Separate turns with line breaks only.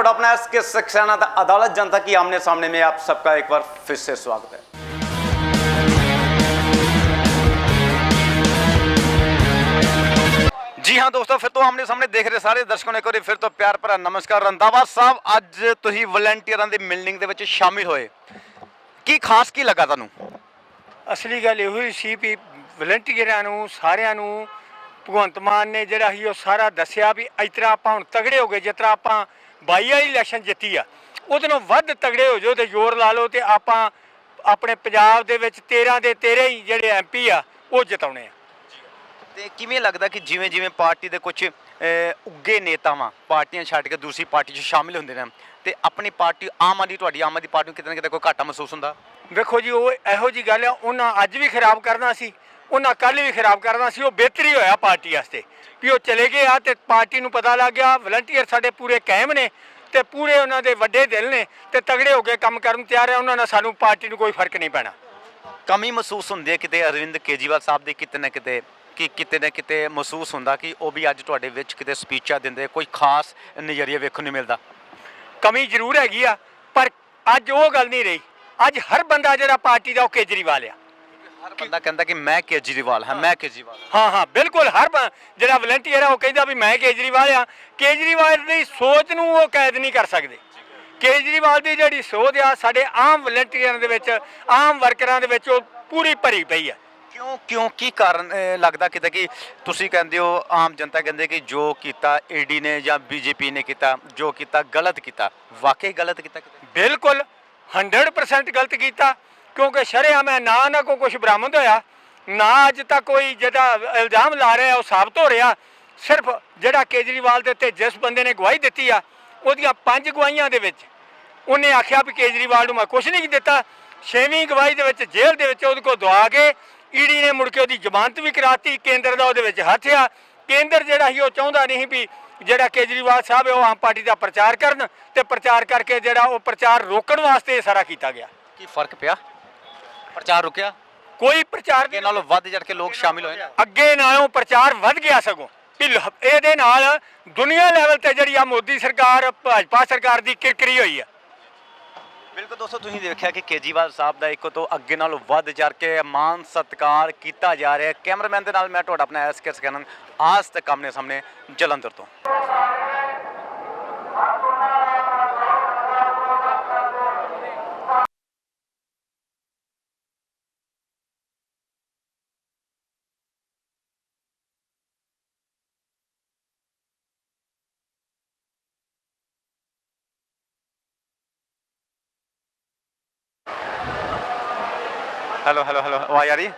टोटा अपना एस के सक्सेना अदालत जनता की आमने सामने में आप सबका एक बार फिर से स्वागत है ਜੀ ਹਾਂ ਦੋਸਤੋ ਫਿਰ ਤੋਂ ਆਮਨੇ ਸਾਹਮਣੇ ਦੇਖ ਰਹੇ ਸਾਰੇ ਦਰਸ਼ਕਾਂ ਨੂੰ ਇੱਕ ਵਾਰੀ ਫਿਰ ਤੋਂ ਪਿਆਰ ਭਰਾ ਨਮਸਕਾਰ ਰੰਦਾਵਾ ਸਾਹਿਬ ਅੱਜ ਤੁਸੀਂ ਵਲੰਟੀਅਰਾਂ ਦੀ ਮਿਲਨਿੰਗ ਦੇ ਵਿੱਚ ਸ਼ਾਮਿਲ ਹੋਏ ਕੀ ਖਾਸ ਕੀ ਲੱਗਾ ਤੁਹਾਨੂੰ
ਅਸਲੀ ਗੱਲ ਇਹੋ ਹੀ ਸੀ ਵੀ ਵਲੰਟੀਅਰਾਂ ਨੂੰ ਸਾਰਿਆਂ ਨੂੰ ਭਗਵੰਤ ਮਾਨ ਨੇ ਜਿਹੜਾ ਸੀ ਉਹ ਸਾਰਾ ਦੱਸਿਆ ਵੀ ਇਸ ਤਰ੍ਹਾਂ ਆਪਾਂ ਹੁਣ ਤਗੜੇ ਹੋ ਗਏ ਜਿਸ ਤਰ੍ਹਾਂ ਆਪਾਂ 22 ਵਾਲੀ ਇਲੈਕਸ਼ਨ ਜਿੱਤੀ ਆ। ਉਹਦੇ ਨਾਲੋਂ ਵੱਧ ਤਗੜੇ ਹੋ ਜਾਓ ਤੇ ਜ਼ੋਰ ਲਾ ਲਓ ਤੇ ਆਪਾਂ ਆਪਣੇ ਪੰਜਾਬ ਦੇ ਵਿੱਚ 13 ਦੇ 13 ਹੀ ਜਿਹੜੇ ਐਮਪੀ ਆ ਉਹ ਜਿਤਾਉਣੇ ਆ।
ਤੇ ਕਿਵੇਂ ਲੱਗਦਾ ਕਿ ਜਿਵੇਂ ਜਿਵੇਂ ਪਾਰਟੀ ਦੇ ਕੁਝ ਉੱਗੇ ਨੇਤਾਵਾਂ ਪਾਰਟੀਆਂ ਛੱਡ ਕੇ ਦੂਸਰੀ ਪਾਰਟੀ 'ਚ ਸ਼ਾਮਿਲ ਹੁੰਦੇ ਨੇ ਤੇ ਆਪਣੀ ਪਾਰਟੀ ਆਮ ਆਦਮੀ ਤੁਹਾਡੀ ਆਮ ਆਦਮੀ ਪਾਰਟੀ ਨੂੰ ਕਿਤੇ ਨਾ ਕਿਤੇ ਕੋਈ ਘਾਟਾ ਮਹਿਸੂਸ ਹੁੰਦਾ?
ਵੇਖੋ ਜੀ ਉਹ ਇਹੋ ਜੀ ਗੱਲ ਆ ਉਹਨਾਂ ਅੱਜ ਵੀ ਖਰਾਬ ਕਰਨਾ ਸੀ ਉਹਨਾਂ ਕੱਲ ਵੀ ਖਰਾਬ ਕਰਨਾ ਸੀ ਉਹ ਬਿਹਤਰੀ ਹੋਇਆ ਪਾਰਟੀ ਵਾਸਤੇ। ਵੀ ਉਹ ਚਲੇ ਗਏ ਆ ਤੇ ਪਾਰਟੀ ਨੂੰ ਪਤਾ ਲੱਗ ਗਿਆ ਵਲੰਟੀਅਰ ਸਾਡੇ ਪੂਰੇ ਕਾਇਮ ਨੇ ਤੇ ਪੂਰੇ ਉਹਨਾਂ ਦੇ ਵੱਡੇ ਦਿਲ ਨੇ ਤੇ ਤਗੜੇ ਹੋ ਕੇ ਕੰਮ ਕਰਨ ਨੂੰ ਤਿਆਰ ਆ ਉਹਨਾਂ ਨਾਲ ਸਾਨੂੰ ਪਾਰਟੀ ਨੂੰ ਕੋਈ ਫ਼ਰਕ ਨਹੀਂ ਪੈਣਾ।
ਕਮੀ ਮਹਿਸੂਸ ਹੁੰਦੀ ਹੈ ਕਿਤੇ ਅਰਵਿੰਦ ਕੇਜੀਵਾਲ ਸਾਹਿਬ ਦੀ ਕਿਤੇ ਨਾ ਕਿਤੇ ਕਿ ਕਿਤੇ ਨਾ ਕਿਤੇ ਮਹਿਸੂਸ ਹੁੰਦਾ ਕਿ ਉਹ ਵੀ ਅੱਜ ਤੁਹਾਡੇ ਵਿੱਚ ਕਿਤੇ ਸਪੀਚਾਂ ਦਿੰਦੇ ਕੋਈ ਖਾਸ ਨਜ਼ਰੀਆ ਵੇਖਣ ਨੂੰ ਮਿਲਦਾ।
ਕਮੀ ਜ਼ਰੂਰ ਹੈਗੀ ਆ ਪਰ ਅੱਜ ਉਹ ਗੱਲ ਨਹੀਂ ਰਹੀ। ਅੱਜ ਹਰ ਬੰਦਾ ਜਿਹੜਾ ਪਾਰਟੀ ਦਾ ਉਹ ਕੇਜਰੀਵਾਲ ਆ।
ਹਰ ਬੰਦਾ ਕਹਿੰਦਾ ਕਿ ਮੈਂ ਕੇਜਰੀਵਾਲ ਹਾਂ ਮੈਂ ਕੇਜਰੀਵਾਲ ਹਾਂ।
ਹਾਂ ਹਾਂ ਬਿਲਕੁਲ ਹਰ ਬ- ਜਿਹੜਾ ਵਲੰਟੀਅਰ ਆ ਉਹ ਕਹਿੰਦਾ ਵੀ ਮੈਂ ਕੇਜਰੀਵਾਲ ਆ। ਕੇਜਰੀਵਾਲ ਦੀ ਸੋਚ ਨੂੰ ਉਹ ਕੈਦ ਨਹੀਂ ਕਰ ਸਕਦੇ। ਕੇਜਰੀਵਾਲ ਦੀ ਜਿਹੜੀ ਸੋਚ ਆ ਸਾਡੇ ਆਮ ਵਲੰਟੀਅਰਾਂ ਦੇ ਵਿੱਚ ਆਮ ਵਰਕਰਾਂ ਦੇ ਵਿੱਚ ਉਹ ਪੂਰੀ ਭਰੀ ਪਈ ਆ।
ਕਿਉਂ ਕਿਉਂ ਕੀ ਕਾਰਨ ਅਹ, ਲੱਗਦਾ ਕਿਤੇ ਕਿ ਤੁਸੀਂ ਕਹਿੰਦੇ ਹੋ ਆਮ ਜਨਤਾ ਕਹਿੰਦੇ ਕਿ ਜੋ ਕੀਤਾ ਈਡੀ ਨੇ ਜਾਂ ਬੀਜੇਪੀ ਨੇ ਕੀਤਾ ਜੋ ਕੀਤਾ ਗਲਤ ਕੀਤਾ ਵਾਕਈ ਗਲਤ ਕੀਤਾ ਕਿਤੇ?
ਬਿਲਕੁਲ 100% ਗਲਤ ਕੀਤਾ। ਕਿਉਂਕਿ ਸ਼ਰਿਆ ਮੈਂ ਨਾ ਨਾ ਕੋ ਕੁਝ ਬਰਾਮਦ ਹੋਇਆ, ਨਾ ਅੱਜ ਤੱਕ ਕੋਈ ਜਿਹੜਾ ਇਲਜ਼ਾਮ ਲਾ ਰਿਹਾ, ਉਹ ਸਾਬਤ ਹੋ ਰਿਹਾ, ਸਿਰਫ ਜਿਹੜਾ ਕੇਜਰੀਵਾਲ ਦੇ ਉੱਤੇ ਜਿਸ ਬੰਦੇ ਨੇ ਗਵਾਹੀ ਦਿੱਤੀ ਆ, ਉਹਦੀਆਂ ਪੰਜ ਗਵਾਹੀਆਂ ਦੇ ਵਿੱਚ, ਉਹਨੇ ਆਖਿਆ ਵੀ ਕੇਜਰੀਵਾਲ ਨੂੰ ਮੈਂ ਕੁਝ ਨਹੀਂ ਦਿੱਤਾ, ਛੇਵੀਂ ਗਵਾਹੀ ਦੇ ਵਿੱਚ ਜੇਲ੍ਹ ਦੇ ਵਿੱਚ ਉਹਦੇ ਕੋਲ ਦਵਾ ਕੇ, ਈਡੀ ਨੇ ਮੁੜ ਕੇ ਉਹਦੀ ਜ਼ਮਾਨਤ ਵੀ ਕਰਾਤੀ, ਕੇਂਦਰ ਦਾ ਉਹਦੇ ਵਿੱਚ ਹੱਥ ਆ, ਕੇਂਦਰ ਜਿਹੜਾ ਸੀ ਉਹ ਚਾਹੁੰਦਾ ਨਹੀਂ ਵੀ ਜਿਹੜਾ ਕੇਜਰੀਵਾਲ ਸਾਹਿਬ ਹੈ, ਉਹ ਆਮ ਪਾਰਟੀ ਦਾ ਪ੍ਰਚਾਰ ਕਰਨ ਤੇ ਪ੍ਰਚਾਰ ਕਰਕੇ ਜਿਹੜਾ ਉਹ ਪ੍ਰਚਾਰ ਰੋਕਣ ਵਾਸਤੇ ਇਹ ਸਾਰਾ ਕੀਤਾ ਗਿਆ।
ਕੀ ਫ਼ਰਕ ਪਿਆ? ਪ੍ਰਚਾਰ ਰੁਕਿਆ?
ਕੋਈ ਪ੍ਰਚਾਰ
ਅੱਗੇ ਨਾਲੋਂ ਵੱਧ ਚੜ ਕੇ ਲੋਕ ਸ਼ਾਮਿਲ ਹੋਏ ਨਾ।
ਅੱਗੇ ਨਾਲੋਂ ਪ੍ਰਚਾਰ ਵੱਧ ਗਿਆ ਸਗੋਂ। ਲ- ਇਹਦੇ ਨਾਲ ਦੁਨੀਆ ਲੈਵਲ ਤੇ ਜਿਹੜੀ ਆ ਮੋਦੀ ਸਰਕਾਰ ਭਾਜਪਾ ਸਰਕਾਰ ਦੀ ਕਿਰਕਰੀ ਹੋਈ ਆ।
ਬਿਲਕੁਲ ਦੋਸਤੋ ਤੁਸੀਂ ਦੇਖਿਆ ਕਿ ਕੇਜੀਵਾਲ ਸਾਹਿਬ ਦਾ ਇੱਕੋ ਤੋਂ ਅੱਗੇ ਨਾਲੋਂ ਵੱਧ ਚੜ ਕੇ ਮਾਨ ਸਤਿਕਾਰ ਕੀਤਾ ਜਾ ਰਿਹਾ ਹੈ। ਕੈਮਰਾਮੈਨ ਦੇ ਨਾਲ ਮੈਂ ਤੁਹਾਡਾ ਆਪਣਾ ਐਸ ਕੇ ਸਕਨਨ ਆਜ ਤੱਕ ਆਮਨੇ ਸਾਹਮਣੇ ਜਲੰਧਰ ਤੋਂ। Hello, hello, hello. Oh, Why are you?